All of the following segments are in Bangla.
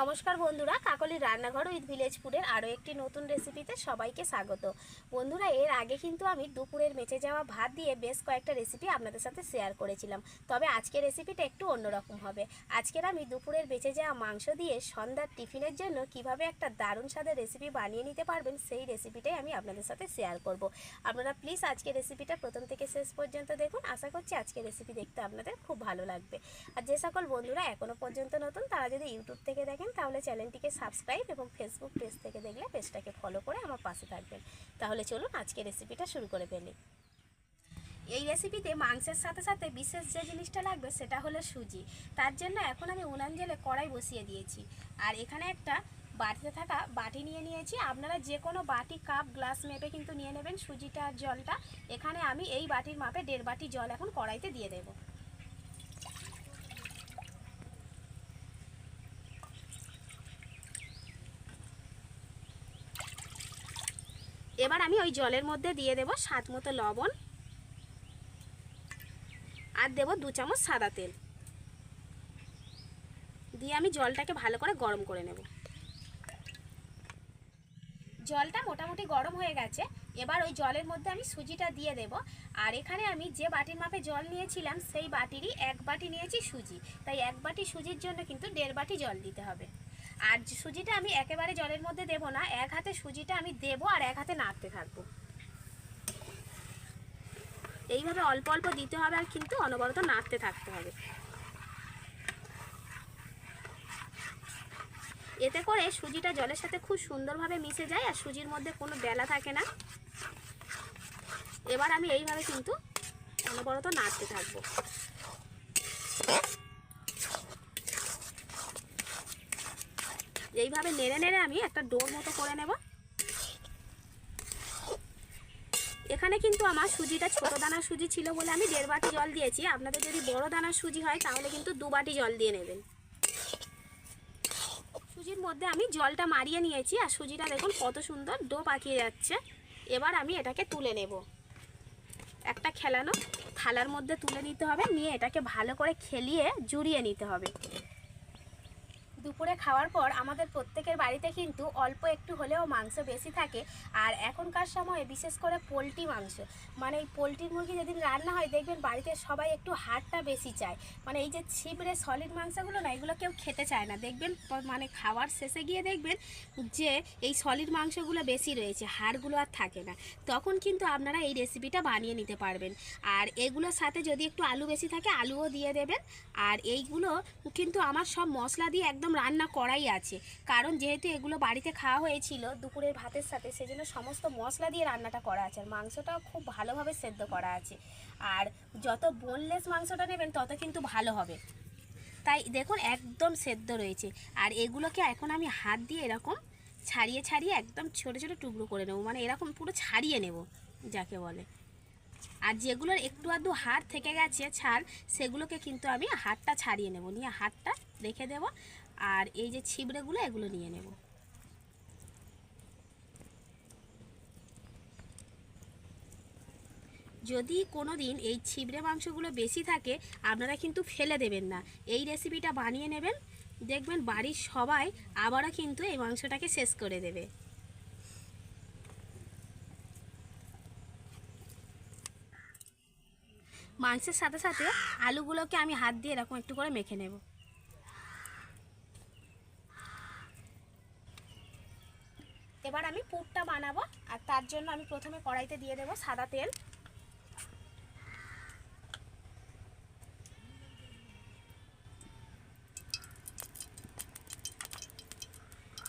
নমস্কার বন্ধুরা কাকলির রান্নাঘর উইথ ভিলেজ ফুডের আরও একটি নতুন রেসিপিতে সবাইকে স্বাগত। বন্ধুরা, এর আগে কিন্তু আমি দুপুরের মেচে যাওয়া ভাত দিয়ে বেশ কয়েকটা রেসিপি আপনাদের সাথে শেয়ার করেছিলাম। তবে আজকের রেসিপিটা একটু অন্যরকম হবে। আজকের আমি দুপুরের বেঁচে যাওয়া মাংস দিয়ে সন্ধ্যার টিফিনের জন্য কীভাবে একটা দারুণ স্বাদের রেসিপি বানিয়ে নিতে পারবেন সেই রেসিপিটাই আমি আপনাদের সাথে শেয়ার করব। আপনারা প্লিজ আজকের রেসিপিটা প্রথম থেকে শেষ পর্যন্ত দেখুন। আশা করছি আজকের রেসিপি দেখতে আপনাদের খুব ভালো লাগবে। আর যে সকল বন্ধুরা এখনও পর্যন্ত নতুন, তারা যদি ইউটিউব থেকে দেখেন তাহলে চ্যানেলটিকে সাবস্ক্রাইব এবং ফেসবুক পেজ থেকে দেখলে পেজটাকে ফলো করে আমার পাশে থাকবেন। তাহলে চলুন আজকে রেসিপিটা শুরু করে ফেলি। এই রেসিপিতে মাংসের সাথে সাথে বিশেষ যে জিনিসটা লাগবে সেটা হলো সুজি। তার জন্য এখন আমি উনান জেলে কড়াই বসিয়ে দিয়েছি। আর এখানে একটা বাটিতে থাকা বাটি নিয়ে নিয়েছি। আপনারা যে কোনো বাটি, কাপ, গ্লাস মেপে কিন্তু নিয়ে নেবেন সুজিটা জলটা। এখানে আমি এই বাটির মাপে দেড় বাটি জল এখন কড়াইতে দিয়ে দেবো এবার আমি ওই জলের মধ্যে দিয়ে দেব স্বাদ মতো লবণ। আর দেব দু চামচ সাদা তেল। দিয়ে আমি জলটাকে ভালো করে গরম করে নেব। জলটা মোটামুটি গরম হয়ে গেছে। এবার ওই জলের মধ্যে আমি সুজিটা দিয়ে দেব। আর এখানে আমি যে বাটির মাপে জল নিয়েছিলাম, সেই বাটিরই এক বাটি নিয়েছি সুজি। তাই এক বাটি সুজির জন্য কিন্তু দেড় বাটি জল দিতে হবে। আর সুজিটা আমি একেবারে জলের মধ্যে দেব না, এক হাতে সুজিটা আমি দেব আর এক হাতে নাড়তে থাকব। এইভাবে অল্প অল্প দিতে হবে আর কিন্তু অনবরত নাড়তে থাকতে হবে। এতে করে সুজিটা জলের সাথে খুব সুন্দরভাবে মিশে যায় আর সুজির মধ্যে কোনো বেলা থাকে না। এবার আমি এইভাবে কিন্তু অনবরত নাড়তে থাকব। এইভাবে নেড়ে নেড়ে আমি একটা ডোর মতো করে নেব। এখানে কিন্তু আমার সুজিটা ছোট দানার সুজি ছিল বলে আমি দেড় বাটি জল দিয়েছি। আপনাদের যদি বড় দানার সুজি হয়, তাহলে কিন্তু দু বাটি জল দিয়ে নেবেন। সুজির মধ্যে আমি জলটা মারিয়ে নিয়েছি আর সুজিটা দেখুন কত সুন্দর ডো পাকিয়ে যাচ্ছে। এবার আমি এটাকে তুলে নেব। একটা খেলানো থালার মধ্যে তুলে নিতে হবে, নিয়ে এটাকে ভালো করে খেলিয়ে জুড়িয়ে নিতে হবে। দুপুরে খাওয়ার পর আমাদের প্রত্যেকের বাড়িতে কিন্তু অল্প একটু হলেও মাংস বেশি থাকে। আর এখনকার সময়ে বিশেষ করে পোলট্রি মাংস। মানে এই পোলট্রির মুরগি যেদিন রান্না হয়, দেখবেন বাড়িতে সবাই একটু হাড়টা বেশি চায়। মানে এই যে ছিপড়ে সলিড মাংসগুলো না, এগুলো কেউ খেতে চায় না। দেখবেন মানে খাওয়ার শেষে গিয়ে দেখবেন যে এই সলিড মাংসগুলো বেশি রয়েছে, হাড়গুলো আর থাকে না। তখন কিন্তু আপনারা এই রেসিপিটা বানিয়ে নিতে পারবেন। আর এগুলোর সাথে যদি একটু আলু বেশি থাকে, আলুও দিয়ে দেবেন। আর এইগুলো কিন্তু আমার সব মশলা দিয়ে একদম রান্না করাই আছে। কারণ যেহেতু এগুলো বাড়িতে খাওয়া হয়েছিল দুপুরের ভাতের সাথে, সেজন্য সমস্ত মশলা দিয়ে রান্নাটা করা আছে। আর মাংসটাও খুব ভালোভাবে সেদ্ধ করা আছে। আর যত বোনলেস মাংসটা নেবেন, তত কিন্তু ভালো হবে। তাই দেখুন, একদম সেদ্ধ রয়েছে। আর এগুলোকে এখন আমি হাত দিয়ে এরকম ছাড়িয়ে ছাড়িয়ে একদম ছোটো ছোটো টুকরো করে নেব। মানে এরকম পুরো ছাড়িয়ে নেব, যাকে বলে। আর যেগুলোর একটু আধটু হাড় থেকে গেছে ছাড়, সেগুলোকে কিন্তু আমি হাড়টা ছাড়িয়ে নেব। নিয়ে হাড়টা রেখে দেব। আর এই যে ছিবড়েগুলো, এগুলো নিয়ে নেব। যদি কোনো দিন এই ছিবড়ে মাংসগুলো বেশি থাকে, আপনারা কিন্তু ফেলে দেবেন না। এই রেসিপিটা বানিয়ে নেবেন, দেখবেন বাড়ির সবাই আবারও কিন্তু এই মাংসটাকে শেষ করে দেবে। মাংসের সাথে সাথে আলুগুলোকে আমি হাত দিয়ে এরকম একটু করে মেখে নেব। এবার আমি পুরটা বানাবো, আর তার জন্য আমি প্রথমে কড়াইতে দিয়ে দেবো সাদা তেল।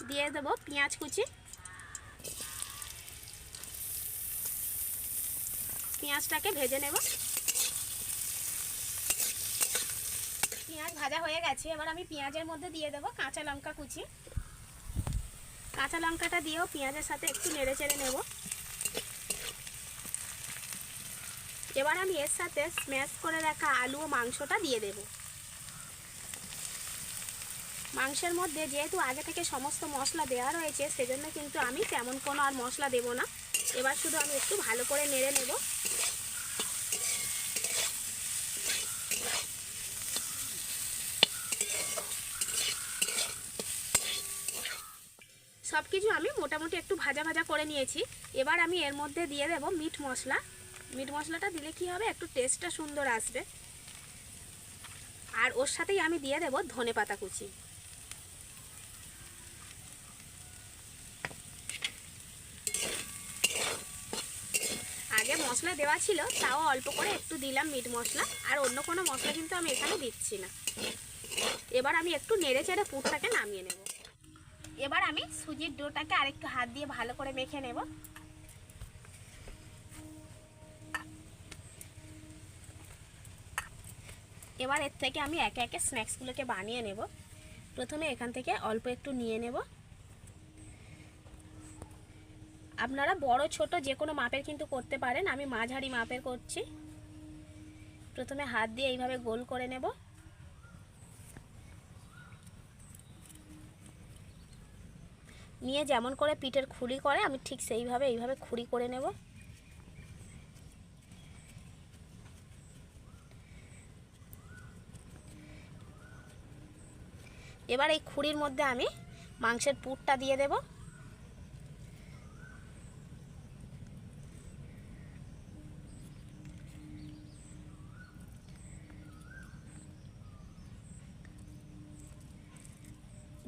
দিয়ে দেবো পেঁয়াজ কুচি। পেঁয়াজটাকে ভেজে নেব। পেঁয়াজ ভাজা হয়ে গেছে, এবার আমি পেঁয়াজের মধ্যে দিয়ে দেবো কাঁচা লঙ্কা কুচি। কাঁচা লঙ্কাটা দিয়েও পেঁয়াজের সাথে একটু নেড়ে চেড়ে নেব। এবার আমি এর সাথে স্ম্যাশ করে রাখা আলু ও মাংসটা দিয়ে দেব। মাংসের মধ্যে যেহেতু আগে থেকে সমস্ত মশলা দেওয়া রয়েছে, সেজন্য কিন্তু আমি তেমন কোনো আর মশলা দেব না। এবার শুধু আমি একটু ভালো করে নেড়ে নেব সব কিছু আমি মোটামুটি একটু ভাজা ভাজা করে নিয়েছি। এবার আমি এর মধ্যে দিয়ে দেব মিট মশলা। মিট মশলাটা দিলে কি হবে? একটু টেস্টটা সুন্দর আসবে। আর ওর সাথেই আমি দিয়ে দেব ধনে পাতা কুচি। আগে মশলা দেওয়া ছিল, তাও অল্প করে একটু দিলাম মিট মশলা। আর অন্য কোনো মশলা কিন্তু আমি এখানে দিচ্ছি না। এবার আমি একটু নেড়ে চেড়ে পুরটাকে নামিয়ে নেব। এবার আমি সুজির ডোটাকে আরেকটু হাত দিয়ে ভালো করে মেখে নেব। এবার এর থেকে আমি একে একে স্ন্যাক্সগুলোকে বানিয়ে নেব। প্রথমে এখান থেকে অল্প একটু নিয়ে নেব। আপনারা বড়, ছোট যে কোনো মাপের কিন্তু করতে পারেন। আমি মাঝারি মাপের করছি। প্রথমে হাত দিয়ে এইভাবে গোল করে নেব। নিয়ে যেমন করে পিঠের খুঁড়ি করে, আমি ঠিক সেইভাবে, এইভাবে খুঁড়ি করে নেব। এবার এই খুঁড়ির মধ্যে আমি মাংসের পুরটা দিয়ে দেবো।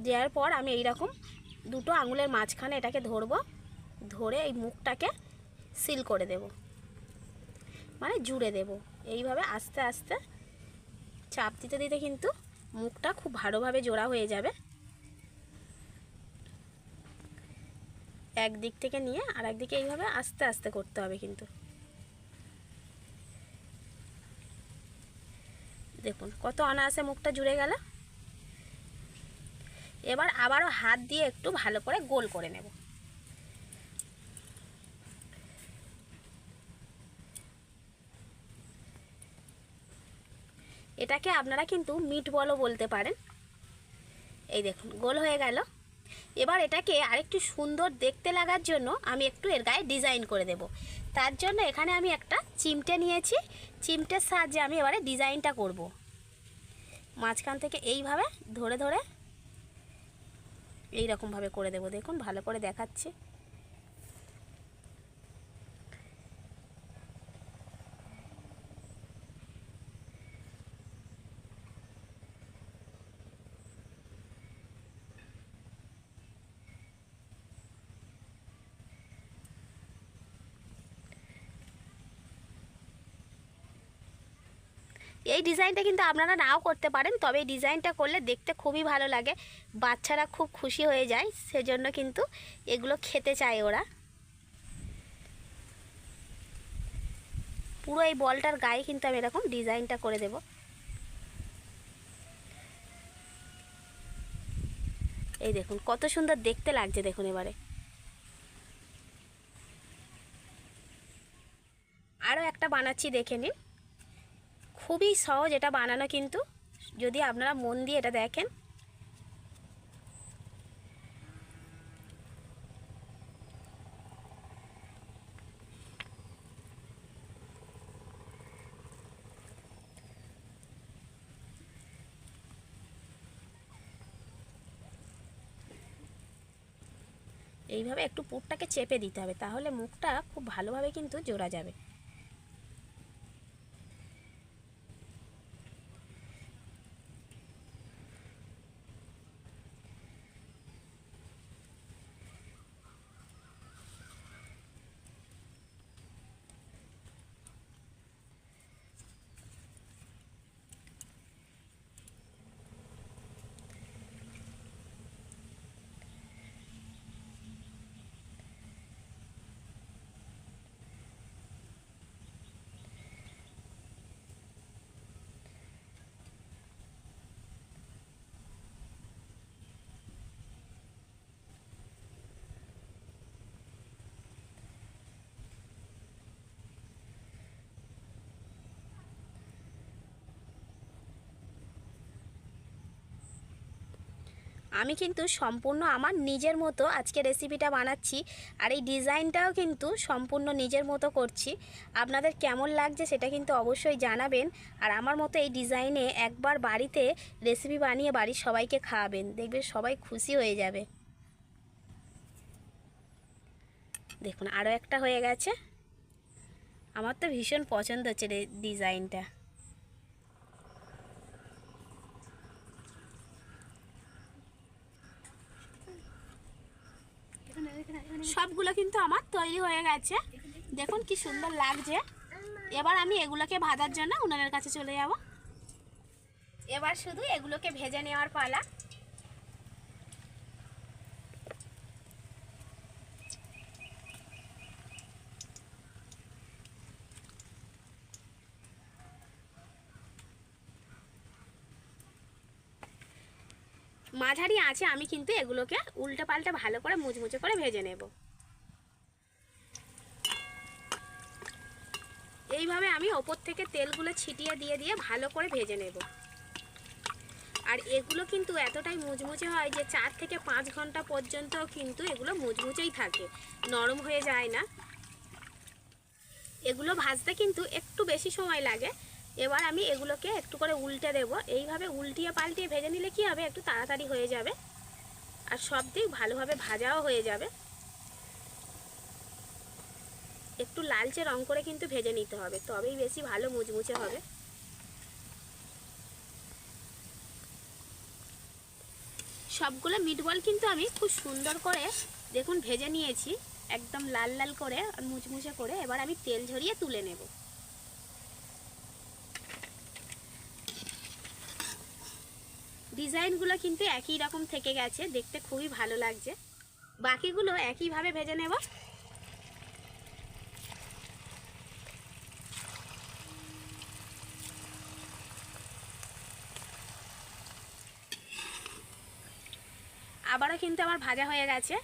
দেওয়ার পর আমি এই রকম দুটো আঙুলের মাঝখানে এটাকে ধরবো, ধরে এই মুখটাকে সিল করে দেব। মানে জুড়ে দেব। এইভাবে আস্তে আস্তে চাপ দিতে দিতে কিন্তু মুখটা খুব ভালোভাবে জোড়া হয়ে যাবে। একদিক থেকে নিয়ে আর একদিকে এইভাবে আস্তে আস্তে করতে হবে কিন্তু। দেখুন কত অনায়াসে মুখটা জুড়ে গেল। এবার আবারও হাত দিয়ে একটু ভালো করে গোল করে নেব। এটাকে আপনারা কিন্তু মিট বলও বলতে পারেন। এই দেখুন, গোল হয়ে গেল। এবার এটাকে আরেকটু সুন্দর দেখতে লাগার জন্য আমি একটু এর গায়ে ডিজাইন করে দেব। তার জন্য এখানে আমি একটা চিমটে নিয়েছি। চিমটের সাহায্যে আমি এবারে ডিজাইনটা করব। মাঝখান থেকে এইভাবে ধরে ধরে এই রকমভাবে করে দেবো। দেখুন ভালো করে দেখাচ্ছে এই ডিজাইনটা কিন্তু আপনারা নাও করতে পারেন, তবে এই ডিজাইনটা করলে দেখতে খুবই ভালো লাগে। বাচ্চারা খুব খুশি হয়ে যায়, সেজন্য কিন্তু এগুলো খেতে চায় ওরা। পুরো এই বলটার গায়ে কিন্তু আমি এরকম ডিজাইনটা করে দেব। এই দেখুন, কত সুন্দর দেখতে লাগছে, দেখুন এবারে। আরও একটা বানাচ্ছি দেখে নিন। খুবই সহজ এটা বানানো কিন্তু। যদি আপনারা মন দিয়ে এটা দেখেন। এইভাবে একটু পুরটাকে চেপে দিতে হবে, তাহলে মুখটা খুব ভালোভাবে কিন্তু জোড়া যাবে। আমি কিন্তু সম্পূর্ণ আমার নিজের মতো আজকে রেসিপিটা বানাচ্ছি আর এই ডিজাইনটাও কিন্তু সম্পূর্ণ নিজের মতো করছি। আপনাদের কেমন লাগছে সেটা কিন্তু অবশ্যই জানাবেন। আর আমার মতো এই ডিজাইনে একবার বাড়িতে রেসিপি বানিয়ে বাড়ির সবাইকে খাওয়াবেন দেখবে সবাই খুশি হয়ে যাবে। দেখুন আরও একটা হয়ে গেছে। আমার তো ভীষণ পছন্দ হচ্ছে ডিজাইনটা সবগুলো কিন্তু আমার তৈরি হয়ে গেছে। দেখুন কি সুন্দর লাগছে। এবার আমি এগুলোকে ভাজার জন্য উনানের কাছে চলে যাব। এবার শুধু এগুলোকে ভেজে নেওয়ার পালা। মাঝারি আছে, আমি কিন্তু এগুলোকে উল্টে পাল্টে ভালো করে মুচমুচে করে ভেজে নেব। এইভাবে আমি ওপর থেকে তেলগুলো ছিটিয়ে দিয়ে দিয়ে ভালো করে ভেজে নেব। আর এগুলো কিন্তু এতটাই মুচমুচে হয় যে চার থেকে পাঁচ ঘণ্টা পর্যন্ত কিন্তু এগুলো মুচমুচেই থাকে, নরম হয়ে যায় না। এগুলো ভাজতে কিন্তু একটু বেশি সময় লাগে এবার আমি এগুলোকে একটু করে উল্টে দেব। এইভাবে উল্টিয়ে পাল্টিয়ে ভেজে নিলে কি হবে? একটু তাড়াতাড়ি হয়ে যাবে। আর সব দিক ভালোভাবে ভাজাও হয়ে যাবে। একটু লালচে রং করে কিন্তু ভেজে নিতে হবে। তবেই বেশি ভালো মুচমুচে হবে। সবগুলো মিটবল কিন্তু আমি খুব সুন্দর করে দেখুন ভেজে নিয়েছি। একদম লাল লাল করে আর মুচমুচে করে। এবার আমি তেল ঝরিয়ে তুলে নেব। ডিজাইনগুলো কিন্তু একই রকম থেকে গেছে, দেখতে খুবই ভালো লাগছে। বাকিগুলো একইভাবে ভেজে নেব। আবারও কিন্তু আমার ভাজা হয়ে গেছে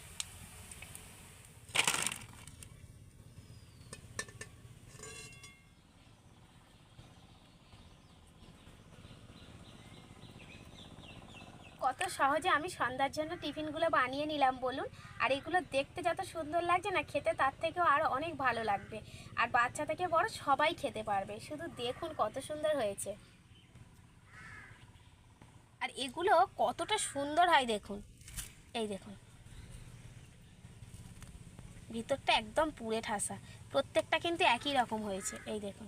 কত সহজে আমি সন্ধ্যার জন্য টিফিনগুলো বানিয়ে নিলাম, বলুন। আর এগুলো দেখতে যত সুন্দর লাগছে না, খেতে তার থেকেও আরও অনেক ভালো লাগবে। আর বাচ্চা থেকে বড় সবাই খেতে পারবে। শুধু দেখুন কত সুন্দর হয়েছে। আর এগুলো কতটা সুন্দর হয় দেখুন। এই দেখুন। ভিতরটা একদম পুড়ে ঠাসা। প্রত্যেকটা কিন্তু একই রকম হয়েছে। এই দেখুন।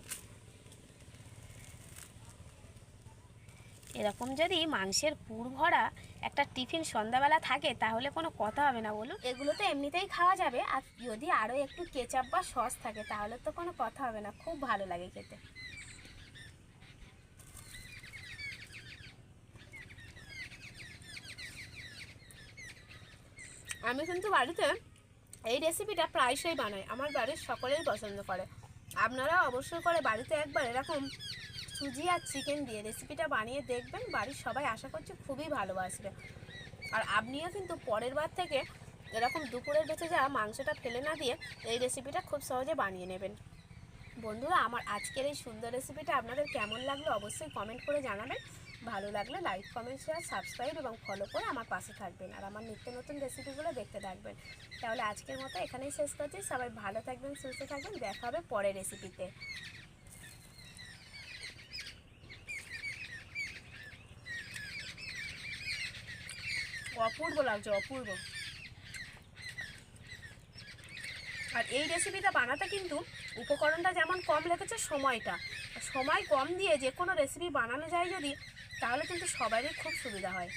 এরকম যদি মাংসের পুর ভরা একটা টিফিন সন্ধ্যাবেলা থাকে, তাহলে কোনো কথা হবে না বলুন। এগুলো তো এমনিতেই খাওয়া যাবে। আর যদি আরও একটু কেচাপ বা সস থাকে, তাহলে তো কোনো কথা হবে না। খুব ভালো লাগে খেতে। আমি কিন্তু বাড়িতে এই রেসিপিটা প্রায়শই বানাই। আমার বাড়ির সকলেই পছন্দ করে। আপনারা অবশ্যই করে বাড়িতে একবার এরকম সুজি আর চিকেন দিয়ে রেসিপিটা বানিয়ে দেখবেন, বাড়ির সবাই আশা করছি খুবই ভালোবাসবে। আর আপনিও কিন্তু পরের বার থেকে এরকম দুপুরের বেঁচে যাওয়া মাংসটা ফেলে না দিয়ে এই রেসিপিটা খুব সহজে বানিয়ে নেবেন। বন্ধুরা, আমার আজকের এই সুন্দর রেসিপিটা আপনাদের কেমন লাগল অবশ্যই কমেন্ট করে জানাবেন। ভালো লাগলে লাইক কমেন্ট শেয়ার সাবস্ক্রাইব এবং ফলো করে আমার পাশে থাকবেন আর আমার নিত্য নতুন রেসিপিগুলো দেখতে থাকবেন। তাহলে আজকের মতো এখানেই শেষ করছি। সবাই ভালো থাকবেন, সুস্থ থাকবেন। দেখা হবে পরের রেসিপিতে অপূর্ব লাগছে, অপূর্ব। আর এই রেসিপিটা বানাতে কিন্তু উপকরণটা যেমন কম লেগেছে সময়টা, সময় কম দিয়ে যে কোনো রেসিপি বানানো যায় যদি, তাহলে কিন্তু সবারই খুব সুবিধা হয়।